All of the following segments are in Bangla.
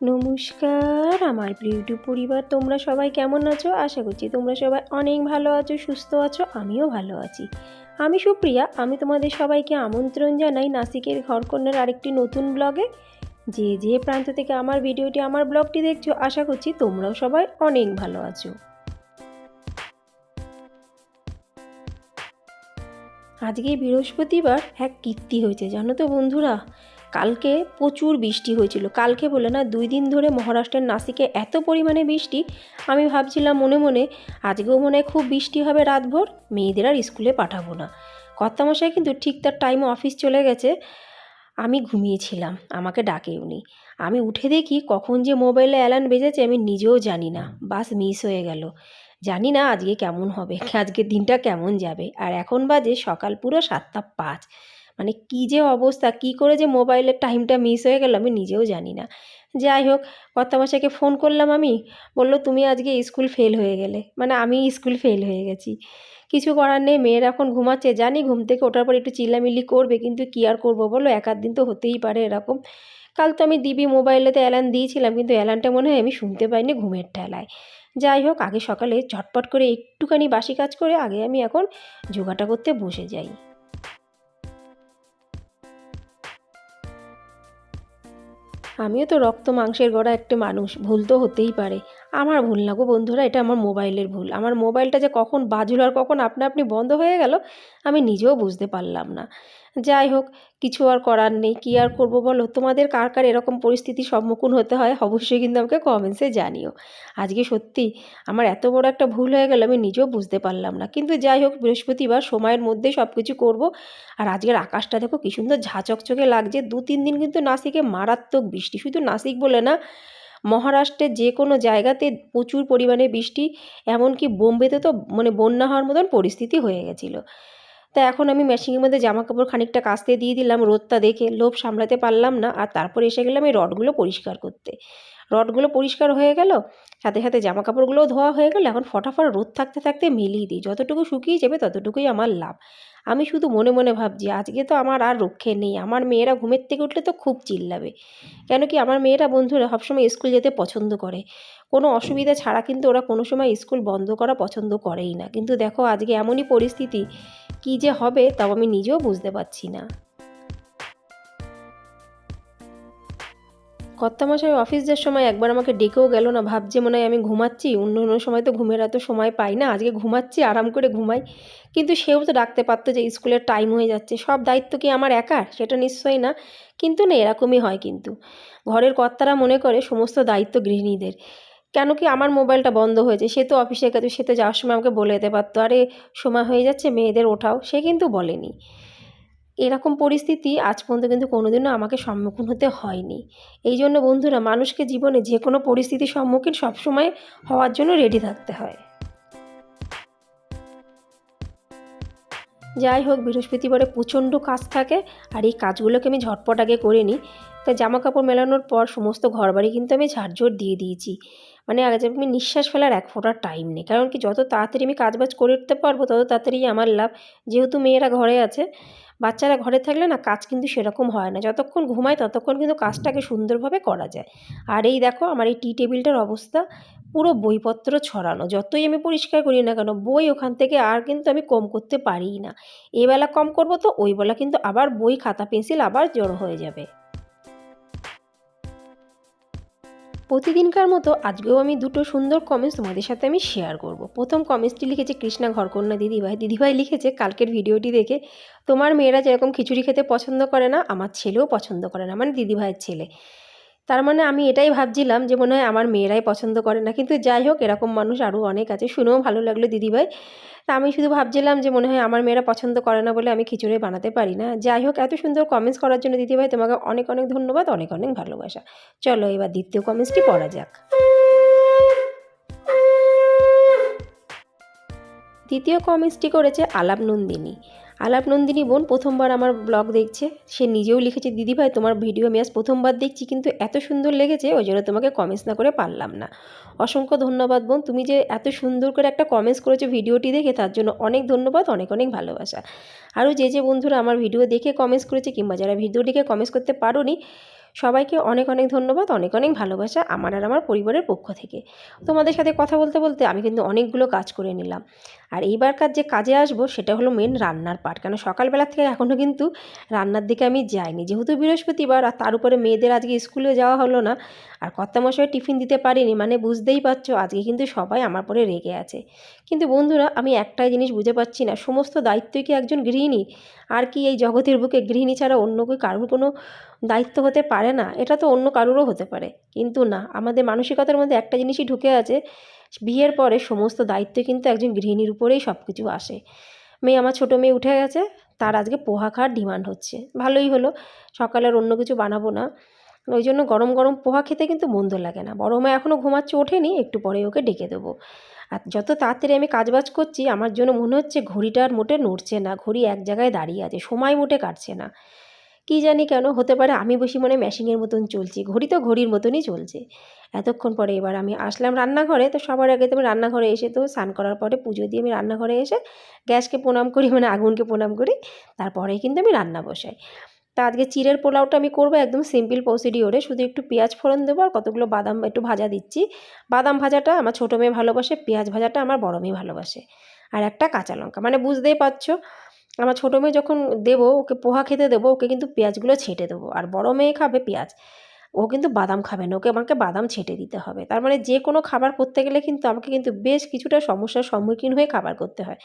নমস্কার, আমার ইউটিউব পরিবার, তোমরা সবাই কেমন আছো? আশা করছি তোমরা সবাই অনেক ভালো আছো, সুস্থ আছো, আমিও ভালো আছি। আমি সুপ্রিয়া, আমি তোমাদের সবাইকে আমন্ত্রণ জানাই নাসিকের ঘরকন্যার আরেকটি নতুন ব্লগে। যে যে প্রান্ত থেকে আমার ভিডিওটি, আমার ব্লগটি দেখছ, আশা করছি তোমরাও সবাই অনেক ভালো আছো। আজকে বৃহস্পতিবার, এক কীর্তি হয়েছে, জানো তো বন্ধুরা? কালকে প্রচুর বৃষ্টি হয়েছিল। কালকে বলে না, দুই দিন ধরে মহারাষ্ট্রের নাসিকে এত পরিমাণে বৃষ্টি, আমি ভাবছিলাম মনে মনে, আজকেও মনে হয় খুব বৃষ্টি হবে রাতভর, মেয়েদের আর স্কুলে পাঠাবো না। কর্তামশাই কিন্তু ঠিক তার টাইমে অফিস চলে গেছে, আমি ঘুমিয়েছিলাম, আমাকে ডাকে উনি আমি উঠে দেখি কখন যে মোবাইলে অ্যালার্ম বেজেছে আমি নিজেও জানি না, বাস মিস হয়ে গেল। জানি না আজকে কেমন হবে, আজকের দিনটা কেমন যাবে, আর এখন বাজে সকাল পুরো সাতটা পাঁচ। মানে কী যে অবস্থা, কী করে যে মোবাইলের টাইমটা মিস হয়ে গেল আমি নিজেও জানি না। যাই হোক, কর্তামশাইকে ফোন করলাম আমি, বলল, তুমি আজকে স্কুল ফেল হয়ে গেলে। মানে আমি স্কুল ফেল হয়ে গেছি। কিছু করার নেই, মেয়ের এখন ঘুমাচ্ছে, জানি ঘুম থেকে ওঠার পর একটু চিল্লামিল্লি করবে, কিন্তু কী আর করব বলো এক দিন তো হতেই পারে এরকম। কাল তো আমি দিবি মোবাইলেতে অ্যালার্ম দিয়েছিলাম, কিন্তু অ্যালার্মটা মনে হয় আমি শুনতে পাইনি ঘুমের ঠেলায়। যাই হোক, আগে সকালে ঝটপট করে একটুখানি বাসি কাজ করে আগে আমি এখন যোগাটা করতে বসে যাই। আমিও তো রক্ত মাংসের গড়া একটা মানুষ ভুল তো হতেই পারে। আমার ভুল না গো বন্ধুরা, এটা আমার মোবাইলের ভুল। আমার মোবাইলটা যে কখন বাজলো আর কখন আপনা আপনি বন্ধ হয়ে গেল, আমি নিজেও বুঝতে পারলাম না। যাই হোক, কিছু আর করার নেই, কী আর করব বলো? তোমাদের কার কার এরকম পরিস্থিতির সম্মুখীন হতে হয়, অবশ্যই কিন্তু আমাকে কমেন্টসে জানিও। আজকে সত্যি আমার এত বড় একটা ভুল হয়ে গেল, আমি নিজেও বুঝতে পারলাম না। কিন্তু যাই হোক, বৃহস্পতিবার সময়ের মধ্যেই সব কিছু করব। আর আজকের আকাশটা দেখো, কী সুন্দর ঝাঁচকচকে লাগছে। দু তিন দিন কিন্তু নাসিকে মারাত্মক বৃষ্টি। শুধু নাসিক বলে না মহারাষ্ট্রের যে কোনো জায়গাতে প্রচুর পরিমাণে বৃষ্টি, এমনকি বোম্বেতে তো মানে বন্যা হওয়ার মতন পরিস্থিতি হয়ে গেছিল। তা এখন আমি মেশিনের মধ্যে জামা কাপড় খানিকটা কাস্তে দিয়ে দিলাম, রোদটা দেখে লোভ সামলাতে পারলাম না, আর তারপর এসে গেলাম এই রডগুলো পরিষ্কার করতে। রডগুলো পরিষ্কার হয়ে গেল, সাথে সাথে জামা কাপড়গুলোও ধোয়া হয়ে গেল, এখন ফটাফট রোদ থাকতে থাকতে মিলিয়ে দিই। যতটুকু শুকিয়ে যাবে ততটুকুই আমার লাভ। আমি শুধু মনে মনে ভাবছি, আজকে তো আমার আর রক্ষে নেই, আমার মেয়েরা ঘুমের থেকে উঠলে তো খুব চিল্লাবে। কেন কি আমার মেয়েরা বন্ধুরা সবসময় স্কুল যেতে পছন্দ করে। কোনো অসুবিধা ছাড়া কিন্তু ওরা কোনো সময় স্কুল বন্ধ করা পছন্দ করেই না। কিন্তু দেখো, আজকে এমনই পরিস্থিতি, কি যে হবে তাও আমি নিজেও বুঝতে পারছি না। কর্তামশাই অফিস যাওয়ার সময় একবার আমাকে ডেকেও গেল না, ভাবছে মনে হয় আমি ঘুমাচ্ছি। অন্য অন্য সময় তো ঘুমের এত সময় পাই না, আজকে ঘুমাচ্ছি, আরাম করে ঘুমাই। কিন্তু সেও তো ডাকতে পারতো যে স্কুলের টাইম হয়ে যাচ্ছে, সব দায়িত্ব কি আমার একার? সেটা নিশ্চয়ই না। কিন্তু না, এরকমই হয় কিন্তু। ঘরের কর্তারা মনে করে সমস্ত দায়িত্ব গৃহিণীদের। কেন কি আমার মোবাইলটা বন্ধ হয়েছে, সে তো অফিসে গেছে সে তো যাওয়ার সময় আমাকে বলে যেতে পারতো, আরে, সময় হয়ে যাচ্ছে, মেয়েদের ওঠাও। সে কিন্তু বলেনি। এরকম পরিস্থিতি আজ পর্যন্ত কিন্তু কোনোদিনও আমাকে সম্মুখীন হতে হয়নি। এই জন্য বন্ধুরা, মানুষকে জীবনে যে কোনো পরিস্থিতির সম্মুখীন সবসময় হওয়ার জন্য রেডি থাকতে হয়। যাই হোক, বৃহস্পতিবারে প্রচণ্ড কাজ থাকে আর এই কাজগুলোকে আমি ঝটপট আগে করে নিই। তা জামা কাপড় মেলানোর পর সমস্ত ঘরবাড়ি কিন্তু আমি ঝাড়ঝোড় দিয়ে দিয়েছি। মানে আগে আমি নিঃশ্বাস ফেলার এক ফোটার টাইম নেই। কারণ কি যত তাড়াতাড়ি আমি কাজবাজ করে উঠতে পারব, তত তাড়াতাড়ি আমার লাভ। যেহেতু মেয়েরা ঘরে আছে, বাচ্চারা ঘরে থাকলে না কাজ কিন্তু সেরকম হয় না। যতক্ষণ ঘুমায় ততক্ষণ কিন্তু কাজটাকে সুন্দরভাবে করা যায়। আর এই দেখো আমার এই টি টেবিলটার অবস্থা, পুরো বইপত্র ছড়ানো। যতই আমি পরিষ্কার করি না কেন, বই ওখান থেকে আর কিন্তু আমি কম করতে পারিই না। এবেলা কম করব তো ওই বেলা কিন্তু আবার বই, খাতা, পেন্সিল আবার জড়ো হয়ে যাবে। প্রতিদিনকার মতো আজকেও আমি দুটো সুন্দর কমেন্টস তোমাদের সাথে আমি শেয়ার করব। প্রথম কমেন্টসটি লিখেছে কৃষ্ণা ঘরকন্যা দিদিভাই দিদিভাই লিখেছে, কালকের ভিডিওটি দেখে তোমার মেয়েরা যেরকম খিচুড়ি খেতে পছন্দ করে না, আমার ছেলেও পছন্দ করে না। মানে দিদিভাইয়ের ছেলে। তার মানে আমি এটাই ভাবছিলাম যে মনে হয় আমার মেয়েরাই পছন্দ করে না। কিন্তু যাই হোক, এরকম মানুষ আরও অনেক আছে। শুনেও ভালো লাগল দিদিভাই। তা আমি শুধু ভাবছিলাম যে মনে হয় আমার মেয়েরা পছন্দ করে না বলে আমি খিচুড়ি বানাতে পারি না। যাই হোক, এত সুন্দর কমেন্টস করার জন্য দিদিভাই তোমাকে অনেক অনেক ধন্যবাদ, অনেক অনেক ভালোবাসা। চলো এবার দ্বিতীয় কমেন্টসটি পড়া যাক। দ্বিতীয় কমেন্টসটি করেছে আলাপ নন্দিনী। আলাপ নন্দিনী বোন প্রথমবার আমার ব্লগ দেখছে। সে নিজেও লিখেছে দিদিভাই তোমার ভিডিও আমি আজ প্রথমবার দেখছি, কিন্তু এত সুন্দর লেগেছে, ওই জন্য তোমাকে কমেন্টস না করে পারলাম না। অসংখ্য ধন্যবাদ বোন, তুমি যে এত সুন্দর করে একটা কমেন্টস করেছ ভিডিওটি দেখে, তার জন্য অনেক ধন্যবাদ, অনেক অনেক ভালোবাসা। আরও যে যে বন্ধুরা আমার ভিডিও দেখে কমেন্টস করেছে, কিংবা যারা ভিডিওটিকে কমেন্টস করতে পারোনি, সবাইকে অনেক অনেক ধন্যবাদ, অনেক অনেক ভালোবাসা আমার আর আমার পরিবারের পক্ষ থেকে। তোমাদের সাথে কথা বলতে বলতে আমি কিন্তু অনেকগুলো কাজ করে নিলাম। আর এইবারকার যে কাজে আসব সেটা হলো মেন রান্নার পার্ট কেন সকালবেলা থেকে এখনও কিন্তু রান্নার দিকে আমি যাইনি। যেহেতু বৃহস্পতিবার আর তার উপরে মেয়েদের আজকে স্কুলে যাওয়া হলো না, আর কর্তামশাই টিফিন দিতে পারিনি মানে বুঝতেই পারছ আজকে কিন্তু সবাই আমার পরে রেগে আছে। কিন্তু বন্ধুরা, আমি একটাই জিনিস বুঝে পাচ্ছি না, সমস্ত দায়িত্বই কি একজন গৃহিণী আর কি এই জগতের বুকে গৃহিণী ছাড়া অন্য কারোর কোনো দায়িত্ব হতে পারে না? এটা তো অন্য কারোরও হতে পারে। কিন্তু না, আমাদের মানসিকতার মধ্যে একটা জিনিসই ঢুকে আছে বিয়ের পরে সমস্ত দায়িত্ব কিন্তু একজন গৃহিণীর উপরেই সব কিছু আসে। মেয়ে আমার ছোটো মেয়ে উঠে গেছে, তার আজকে পোহা খাওয়ার ডিমান্ড হচ্ছে। ভালোই হলো সকালের অন্য কিছু বানাবো না। ওই জন্য গরম গরম পোহা খেতে কিন্তু মন্দ লাগে না। বড় মা এখনও ঘুমাচ্ছে, ওঠেনি, একটু পরে ওকে ডেকে দেবো। আর যত তাড়াতাড়ি আমি কাজবাজ করছি, আমার জন্য মনে হচ্ছে ঘড়িটা আর মোটে নড়ছে না, ঘড়ি এক জায়গায় দাঁড়িয়ে আছে, সময় মোটে কাটছে না। কী জানি কেন হতে পারে আমি বেশি মনে ম্যাশিংয়ের মতন চলছি, ঘড়ি তো ঘড়ির মতনই চলছে। এতক্ষণ পরে এবার আমি আসলাম রান্নাঘরে, তো সবার আগে তো আমি রান্নাঘরে এসে তো স্নান করার পরে পুজো দিয়ে আমি রান্নাঘরে এসে গ্যাসকে প্রণাম করি মানে আগুনকে প্রণাম করি, তারপরেই কিন্তু আমি রান্না বসাই। তা আজকে চিড়ের পোলাওটা আমি করব একদম সিম্পল প্রসিডিওরে শুধু একটু পেঁয়াজ ফোড়ন দেবো আর কতগুলো বাদাম একটু ভাজা দিচ্ছি। বাদাম ভাজাটা আমার ছোটো মেয়ে ভালোবাসে, পেঁয়াজ ভাজাটা আমার বড় মেয়ে ভালোবাসে। আর একটা কাঁচা লঙ্কা মানে বুঝতেই পারছ আমার ছোটো মেয়ে যখন দেবো, ওকে পোহা খেতে দেবো, ওকে কিন্তু পেঁয়াজগুলো ছেটে দেবো। আর বড় মেয়ে খাবে পেঁয়াজ। ও কিন্তু বাদাম খাবে না, ওকে আমাকে বাদাম ছেটে দিতে হবে। তার মানে যে কোনো খাবার করতে গেলে কিন্তু আমাকে কিন্তু বেশ কিছুটা সমস্যার সম্মুখীন হয়ে খাবার করতে হয়।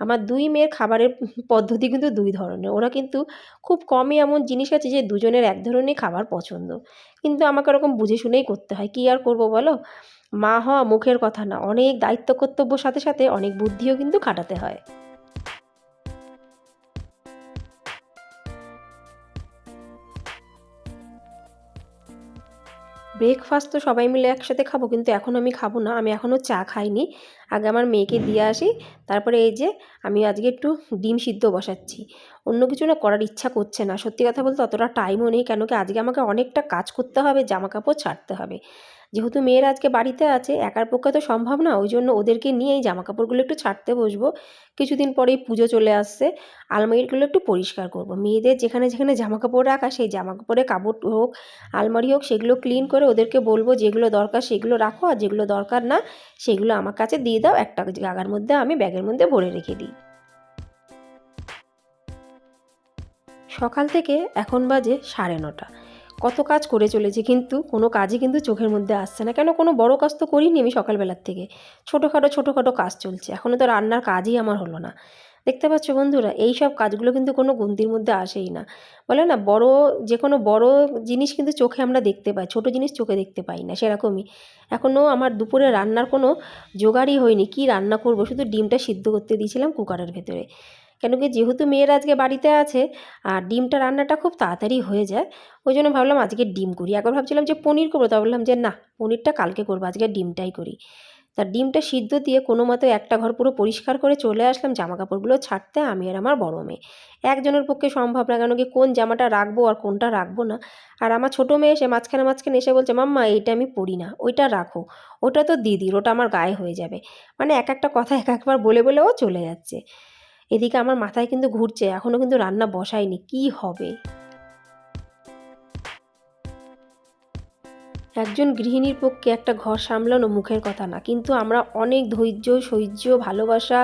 আমার দুই মেয়ের খাবারের পদ্ধতি কিন্তু দুই ধরনের। ওরা কিন্তু খুব কমই এমন জিনিস আছে যে দুজনের এক ধরনের খাবার পছন্দ। কিন্তু আমাকে ওরকম বুঝে শুনেই করতে হয়। কী আর করব বলো? মা হওয়া মুখের কথা না। অনেক দায়িত্ব কর্তব্যর সাথে সাথে অনেক বুদ্ধিও কিন্তু খাটাতে হয়। ব্রেকফাস্ট তো সবাই মিলে একসাথে খাব, কিন্তু এখন আমি খাব না। আমি এখনও চা খাইনি। আগে আমার মেয়েকে দিয়ে আসি। তারপরে এই যে আমি আজকে একটু ডিম সিদ্ধ বসাচ্ছি। অন্য কিছু না করার ইচ্ছা করছে না। সত্যি কথা বলতে অতটা টাইমও নেই, কেন কি আজকে আমাকে অনেকটা কাজ করতে হবে, জামা কাপড় ছাড়তে হবে। যেহেতু মেয়েরা আজকে বাড়িতে আছে, একার পক্ষে তো সম্ভব না। ওই জন্য ওদেরকে নিয়েই জামা কাপড়গুলো একটু ছাড়তে বসবো। কিছুদিন পরেই পুজো চলে আসছে। আলমারিগুলো একটু পরিষ্কার করব। মেয়েদের যেখানে যেখানে জামা কাপড় রাখা, সেই জামা কাপড়ে কাপড় হোক, আলমারি হোক, সেগুলো ক্লিন করে ওদেরকে বলব, যেগুলো দরকার সেগুলো রাখো আর যেগুলো দরকার না, সেগুলো আমার কাছে দিয়ে দাও। একটা জায়গার মধ্যে আমি ব্যাগের মধ্যে ভরে রেখে দিই। সকাল থেকে এখন বাজে সাড়ে নটা। কত কাজ করে চলেছি, কিন্তু কোনো কাজই কিন্তু চোখের মধ্যে আসছে না। কেন? কোনো বড় কাজ তো করিনি আমি সকালবেলার থেকে। ছোটোখাটো ছোটোখাটো কাজ চলছে। এখনও তো রান্নার কাজই আমার হলো না। দেখতে পাচ্ছ বন্ধুরা এই সব কাজগুলো কিন্তু কোনো গুনতির মধ্যে আসেই না। বলে না, বড় যে কোনো বড় জিনিস কিন্তু চোখে আমরা দেখতে পাই, ছোট জিনিস চোখে দেখতে পাই না, সেরকমই। এখনও আমার দুপুরে রান্নার কোনো জোগাড়ই হয়নি, কি রান্না করব? শুধু ডিমটা সিদ্ধ করতে দিয়েছিলাম কুকারের ভেতরে। কেন কি যেহেতু মেয়েরা আজকে বাড়িতে আছে আর ডিমটা রান্নাটা খুব তাড়াতাড়ি হয়ে যায়, ওই জন্য ভাবলাম আজকে ডিম করি। একবার ভাবছিলাম যে পনির করব, তা বললাম যে না, পনিরটা কালকে করব, আজকে ডিমটাই করি। তা ডিমটা সিদ্ধ দিয়ে কোনো মতো একটা ঘর পুরো পরিষ্কার করে চলে আসলাম জামা কাপড়গুলো ছাড়তে আমি আর আমার বড় মেয়ে। একজনের পক্ষে সম্ভব না কেন কি কোন জামাটা রাখব আর কোনটা রাখব না। আর আমার ছোটো মেয়ে এসে মাঝখানে মাঝখানে এসে বলছে, মাম্মা, এইটা আমি পরি না, ওইটা রাখো, ওটা তো দিদির, ওটা আমার গায়ে হয়ে যাবে। মানে এক একটা কথা এক একবার বলে বলে ও চলে যাচ্ছে। এদিকে আমার মাথায় কিন্তু ঘুরছে এখনও কিন্তু রান্না বসায়নি কি হবে? একজন গৃহিণীর পক্ষে একটা ঘর সামলানো মুখের কথা না। কিন্তু আমরা অনেক ধৈর্য, সহ্য, ভালোবাসা,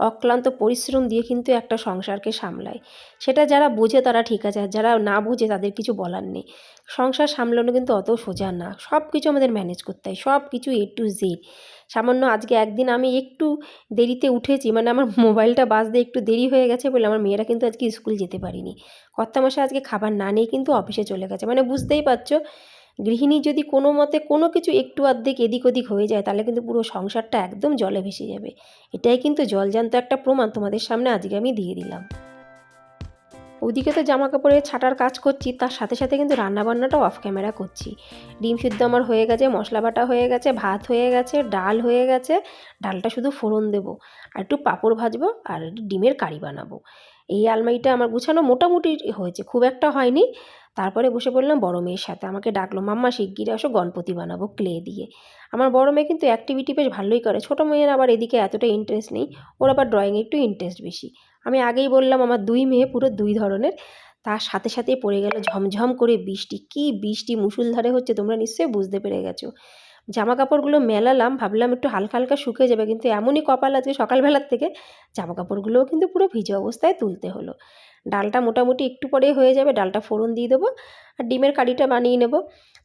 অক্লান্ত পরিশ্রম দিয়ে কিন্তু একটা সংসারকে সামলাই। সেটা যারা বোঝে তারা ঠিক আছে, আর যারা না বুঝে তাদের কিছু বলার নেই। সংসার সামলানো কিন্তু অত সোজা না। সব কিছু আমাদের ম্যানেজ করতে হয় সব কিছু এ টু জেড সামান্য আজকে একদিন আমি একটু দেরিতে উঠেছি মানে আমার মোবাইলটা বাজতে একটু দেরি হয়ে গেছে বলে আমার মেয়েরা কিন্তু আজকে স্কুল যেতে পারিনি। কর্তামশাই আজকে খাবার না নিয়ে কিন্তু অফিসে চলে গেছে। মানে বুঝতেই পারছ গৃহিণী যদি কোনো মতে কোনো কিছু একটু অর্ধেক এদিক ওদিক হয়ে যায়, তাহলে কিন্তু পুরো সংসারটা একদম জলে ভেসে যাবে। এটাই কিন্তু জলজান্ত একটা প্রমাণ তোমাদের সামনে আজকে আমি দিয়ে দিলাম। ওদিকে তো জামা কাপড়ে ছাটার কাজ করছি, তার সাথে সাথে কিন্তু রান্নাবান্নাটাও অফ ক্যামেরা করছি। ডিম সিদ্ধ আমার হয়ে গেছে, মশলা বাটা হয়ে গেছে, ভাত হয়ে গেছে, ডাল হয়ে গেছে, ডালটা শুধু ফোড়ন দেবো আর একটু পাঁপড় ভাজবো আর ডিমের কারি বানাবো। এই আলমারিটা আমার গুছানো মোটামুটি হয়েছে, খুব একটা হয়নি। তারপরে বসে পড়লাম বড় মেয়ের সাথে। আমাকে ডাকলো, মাম্মা শিগগিরে আসো, গণপতি বানাবো ক্লে দিয়ে। আমার বড় মেয়ে কিন্তু অ্যাক্টিভিটি বেশ ভালোই করে। ছোটো মেয়ের আবার এদিকে এতটা ইন্টারেস্ট নেই, ওর আবার ড্রয়িংয়ে একটু ইন্টারেস্ট বেশি। আমি আগেই বললাম, আমার দুই মেয়ে পুরো দুই ধরনের। তার সাথে সাথে পড়ে গেল ঝমঝম করে বৃষ্টি। কী বৃষ্টি মুসুলধারে হচ্ছে, তোমরা নিশ্চয়ই বুঝতে পেরে গেছো। জামা কাপড়গুলো মেলালাম, ভাবলাম একটু হালকা হালকা শুকিয়ে যাবে, কিন্তু এমনই কপাল আছে সকালবেলার থেকে জামা কাপড়গুলোও কিন্তু পুরো ভিজে অবস্থায় তুলতে হলো। ডালটা মোটামুটি একটু পরেই হয়ে যাবে, ডালটা ফোড়ন দিয়ে দেবো, আর ডিমের কারিটা বানিয়ে নেব।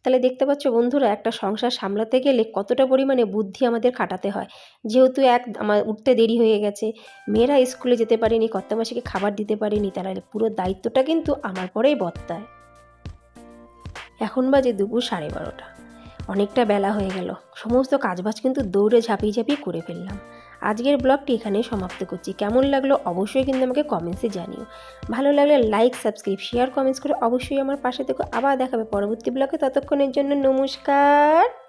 তাহলে দেখতে পাচ্ছ বন্ধুরা, একটা সংসার সামলাতে গেলে কতটা পরিমাণে বুদ্ধি আমাদের খাটাতে হয়। যেহেতু এক আমার উঠতে দেরি হয়ে গেছে, মেয়েরা স্কুলে যেতে পারেনি, কর্তামাসিকে খাবার দিতে পারেনি, তারা পুরো দায়িত্বটা কিন্তু আমার পরেই বর্তায় এখন বাজে দুপুর সাড়ে বারোটা। অনেকটা বেলা হয়ে গেল। সমস্ত কাজবাজ কিন্তু দৌড়ে ঝাঁপিয়ে ঝাঁপিয়ে করে ফেললাম। আজকের ব্লগটি এখানে সমাপ্ত করছি। কেমন লাগল অবশ্যই কিন্তু আমাকে কমেন্টসে জানিও। ভালো লাগলে লাইক সাবস্ক্রাইব শেয়ার কমেন্টস করে অবশ্যই আমার পাশে থেকে। আবার দেখাবে পরবর্তী ব্লগে। ততক্ষণের জন্য নমস্কার।